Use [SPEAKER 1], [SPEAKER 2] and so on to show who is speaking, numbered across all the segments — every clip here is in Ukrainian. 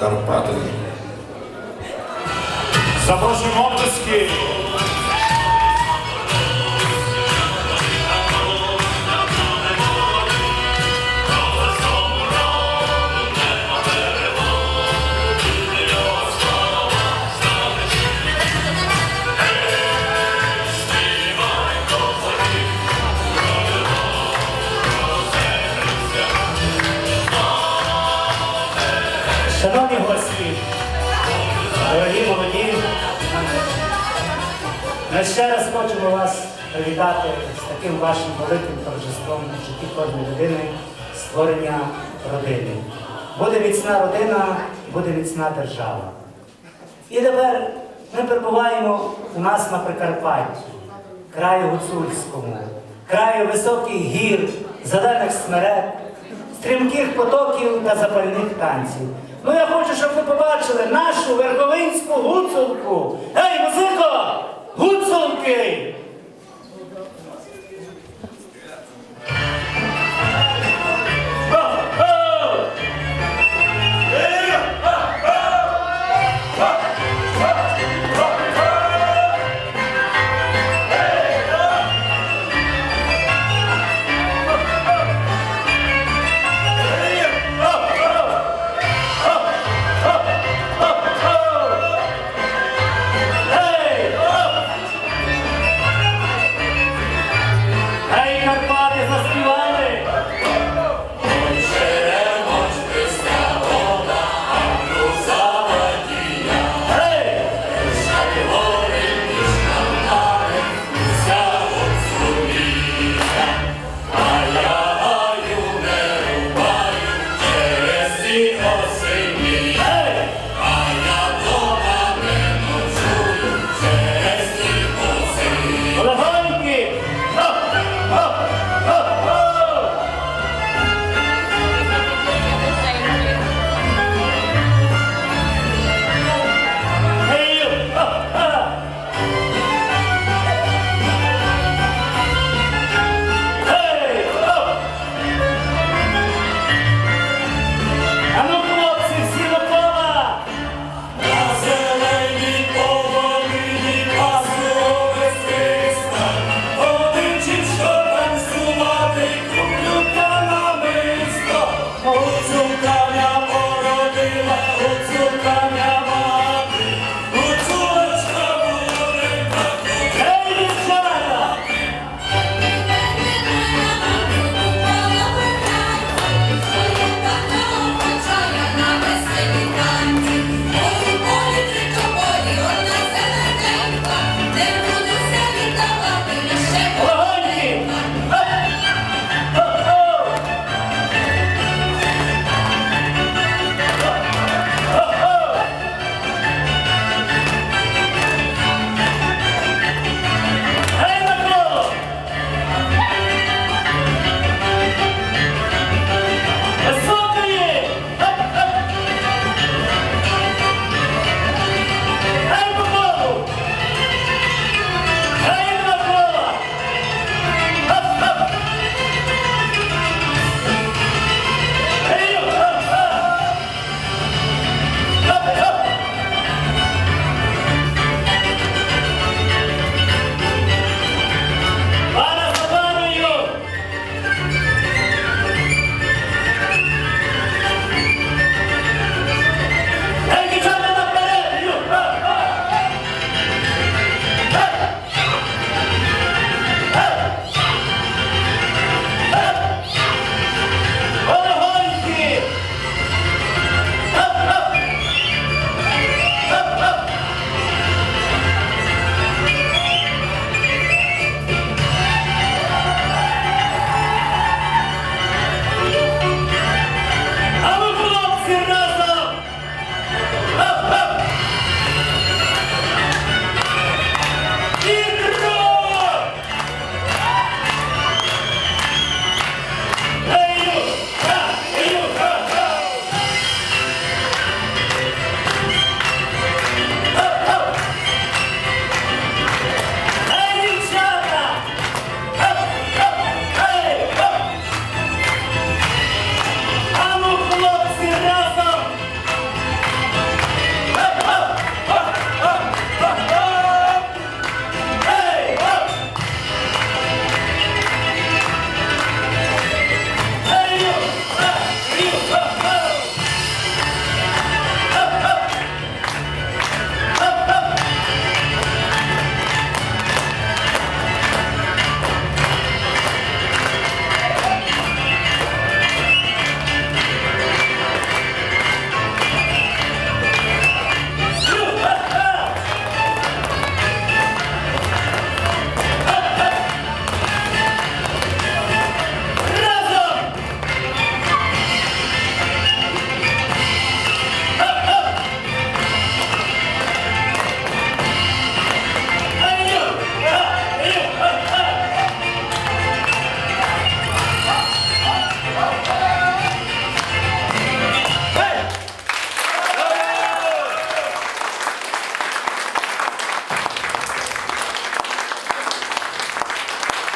[SPEAKER 1] Карпати.
[SPEAKER 2] Запрошуємо облески.
[SPEAKER 3] Шановні гості, дорогі молоді, ми ще раз хочемо вас привітати з таким вашим великим торжеством в житті кожної людини створення родини. Буде міцна родина, буде міцна держава. І тепер ми перебуваємо у нас на Прикарпатті, краю гуцульському, краю високих гір, зелених смерек, стрімких потоків та запальних танців. Ну я хочу, щоб ви побачили нашу верховинську гуцулку. Ей, музико! Гуцулки!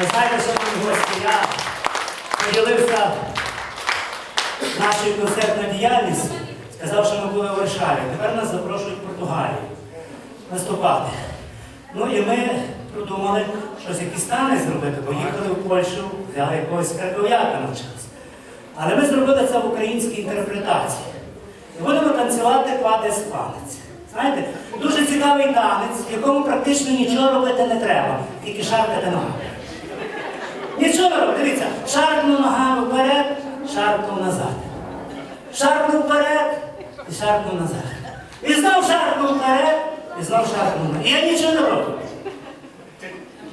[SPEAKER 2] Ви знаєте,
[SPEAKER 3] шановні гості, я поділився нашою концертною діяльністю, сказав, що ми були в Варшаві. Тепер нас запрошують в Португалію наступати. Ну і ми продумали щось якісь стани зробити, бо їхали в Польщу, взяли якогось карков'ята на час. Але ми зробили це в українській інтерпретації. І будемо танцювати падець палець. Знаєте, дуже цікавий танець, в якому практично нічого робити не треба, тільки шаркати ногами. Нічого не дивіться, шаркнув ногами вперед, шаркнув назад. Шаркнув вперед і шаркнув назад. І знов шаркнув вперед, і знов шаркнув назад. І я нічого не роблю.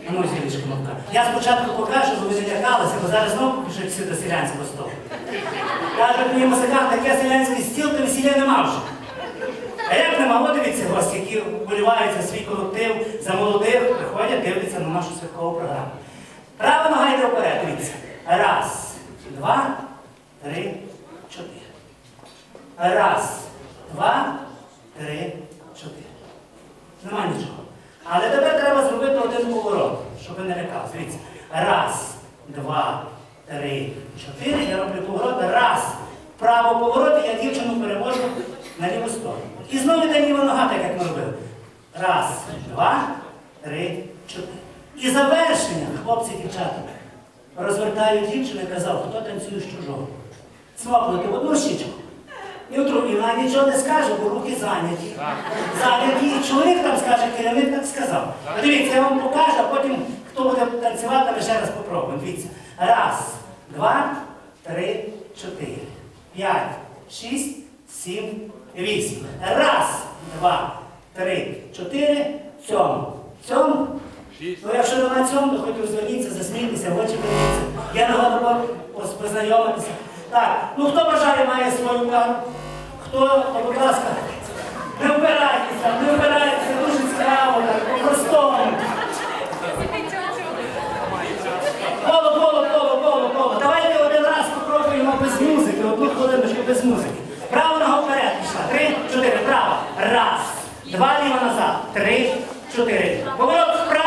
[SPEAKER 3] А ну, Зілічка мовка. Я спочатку покажу, бо ви не бо зараз знову пишуть всі до селянського столу. Кажуть мені музикант, таке селянський стіл, то весілля нема вже. А як нема, от дивіться гості, які вболівають за свій колектив, за молодих, приходять, дивляться на нашу святкову програму. Права нога йде вперед, дивіться. Раз, два, три, чотири. Раз, два, три, чотири. Нема нічого. Але тепер треба зробити один поворот, щоб ви не лякалися. Дивіться. Раз, два, три, чотири. Я роблю поворот. Раз. Право поворот, я дівчину перевожу на ліву сторону. І знову йде ліва нога, так як ми робили. Раз, два, три, чотири. І завершення, хлопці, дівчата, розвертаю дівчину і казав, хто танцює з чужого. Смокнути в одну щічку. І в другу. І вона нічого не скаже, бо руки зайняті. Зайняті. І чоловік там скаже, керівник так сказав. Подивіться, я вам покажу, а потім хто буде танцювати, ми ще раз попробуємо. Дивіться. Раз, два, три, чотири, п'ять, шість, сім, вісім. Раз, два, три, чотири, цьому. Цьому. Ну, якщо нема цьому, то хоч розверніться, засмійтеся, очі подивіться. Я нагадував познайомитися. Так, ну хто бажає має свою кару? Хто, то, будь ласка, не вбирайтеся, не вбирайтеся, дуже цікаво, так, по-простому. Коло, коло, коло, коло, коло. Давайте один раз попробуємо без музики, одну хвилиночку без музики. Право нога вперед пішла. Три, чотири, право. Раз. Два ліво назад. Три, чотири. Поворот вправо,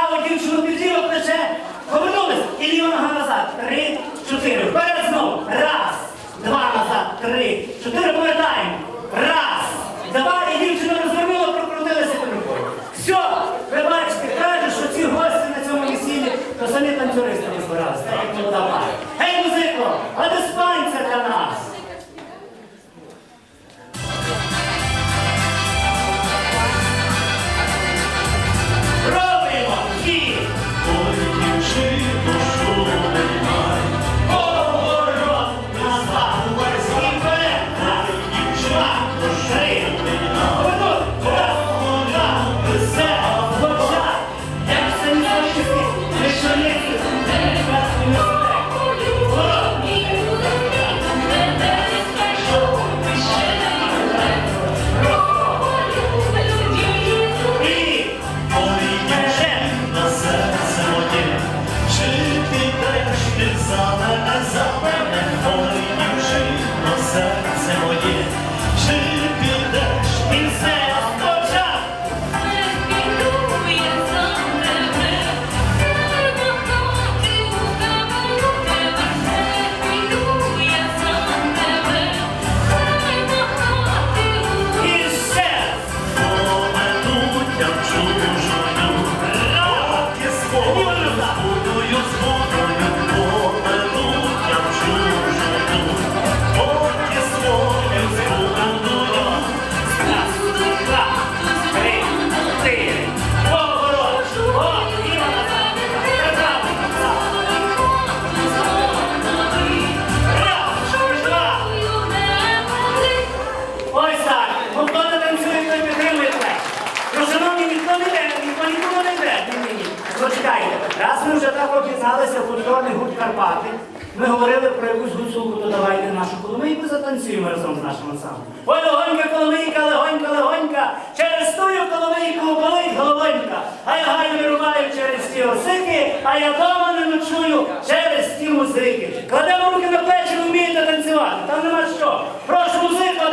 [SPEAKER 3] коломийку разом з нашим ансамблем. Ой, легонька коломийка, легонька, легонька, через тую коломийку болить головонька, а я гайно рубаю через ті осики, а я дома не ночую через ті музики. Кладемо руки на плечі, вмієте танцювати, там нема що. Прошу музику,